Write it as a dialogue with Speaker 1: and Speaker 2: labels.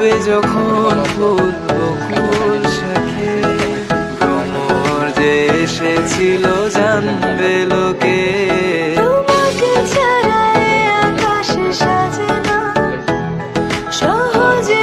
Speaker 1: ফুটবে যখন ফুল বকুল শাখে। ভ্রমর যে এসেছিল জানবে লোকে।
Speaker 2: আকাশ সাজে না সহজে